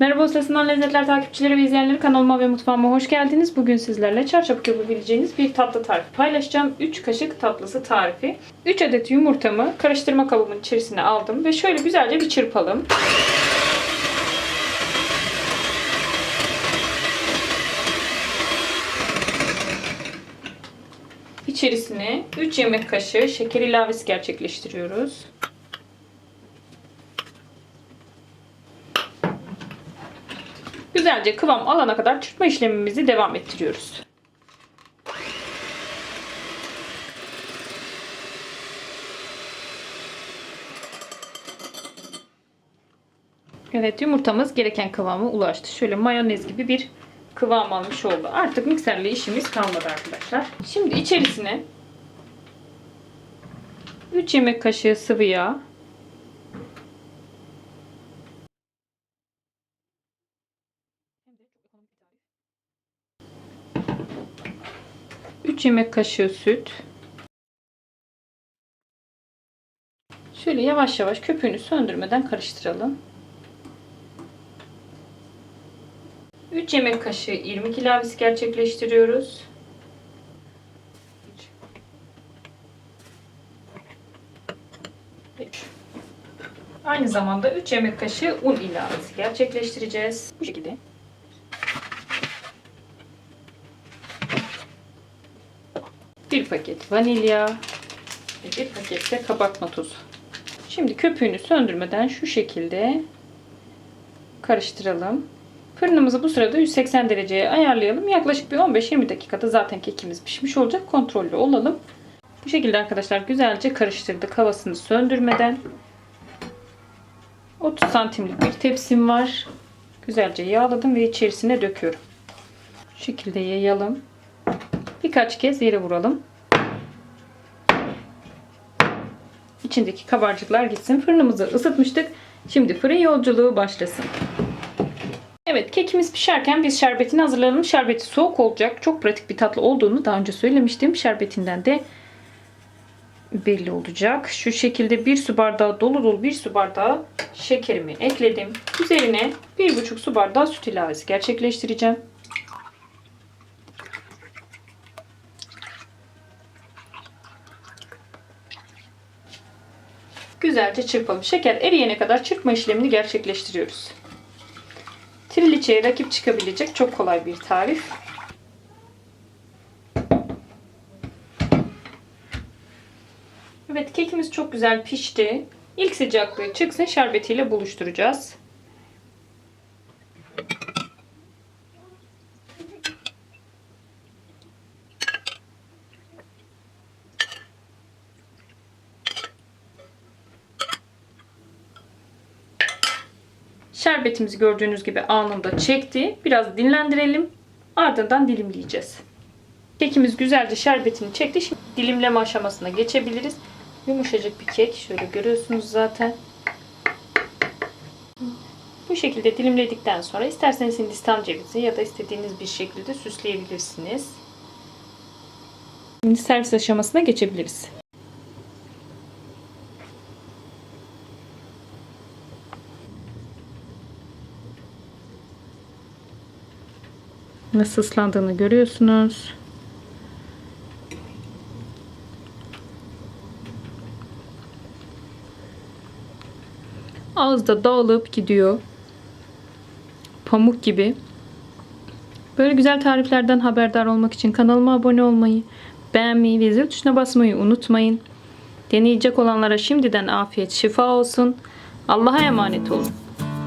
Merhaba Ustasından Lezzetler takipçileri ve izleyenleri kanalıma ve mutfağıma hoş geldiniz. Bugün sizlerle çarçabuk yapabileceğiniz bir tatlı tarifi paylaşacağım. 3 kaşık tatlısı tarifi. 3 adet yumurtamı karıştırma kabımın içerisine aldım ve şöyle güzelce bir çırpalım. İçerisine 3 yemek kaşığı şeker ilavesi gerçekleştiriyoruz. Güzelce kıvam alana kadar çırpma işlemimizi devam ettiriyoruz. Evet yumurtamız gereken kıvama ulaştı. Şöyle mayonez gibi bir kıvam almış oldu. Artık mikserle işimiz kalmadı arkadaşlar. Şimdi içerisine 3 yemek kaşığı sıvı yağ, 3 yemek kaşığı süt. Şöyle yavaş yavaş köpüğünü söndürmeden karıştıralım. 3 yemek kaşığı irmik ilavesi gerçekleştiriyoruz. Aynı zamanda 3 yemek kaşığı un ilavesi gerçekleştireceğiz. Bu şekilde. Bir paket vanilya ve bir paket de kabartma tozu. Şimdi köpüğünü söndürmeden şu şekilde karıştıralım. Fırınımızı bu sırada 180 dereceye ayarlayalım. Yaklaşık bir 15-20 dakikada zaten kekimiz pişmiş olacak. Kontrollü olalım. Bu şekilde arkadaşlar güzelce karıştırdık havasını söndürmeden. 30 santimlik bir tepsim var. Güzelce yağladım ve içerisine döküyorum. Şu şekilde yayalım. Birkaç kez yere vuralım. İçindeki kabarcıklar gitsin. Fırınımızı ısıtmıştık. Şimdi fırın yolculuğu başlasın. Evet kekimiz pişerken biz şerbetini hazırlayalım. Şerbeti soğuk olacak. Çok pratik bir tatlı olduğunu daha önce söylemiştim. Şerbetinden de belli olacak. Şu şekilde bir su bardağı dolu dolu bir su bardağı şekerimi ekledim. Üzerine bir buçuk su bardağı süt ilavesi gerçekleştireceğim. Güzelce çırpalım. Şeker eriyene kadar çırpma işlemini gerçekleştiriyoruz. Triliçeye rakip çıkabilecek çok kolay bir tarif. Evet kekimiz çok güzel pişti. İlk sıcaklığı çıksın şerbetiyle buluşturacağız. Şerbetimizi gördüğünüz gibi anında çekti. Biraz dinlendirelim. Ardından dilimleyeceğiz. Kekimiz güzelce şerbetini çekti. Şimdi dilimleme aşamasına geçebiliriz. Yumuşacık bir kek. Şöyle görüyorsunuz zaten. Bu şekilde dilimledikten sonra isterseniz hindistan cevizi ya da istediğiniz bir şekilde süsleyebilirsiniz. Şimdi servis aşamasına geçebiliriz. Nasıl ıslandığını görüyorsunuz. Ağızda dağılıp gidiyor. Pamuk gibi. Böyle güzel tariflerden haberdar olmak için kanalıma abone olmayı, beğenmeyi ve zil tuşuna basmayı unutmayın. Deneyecek olanlara şimdiden afiyet şifa olsun. Allah'a emanet olun.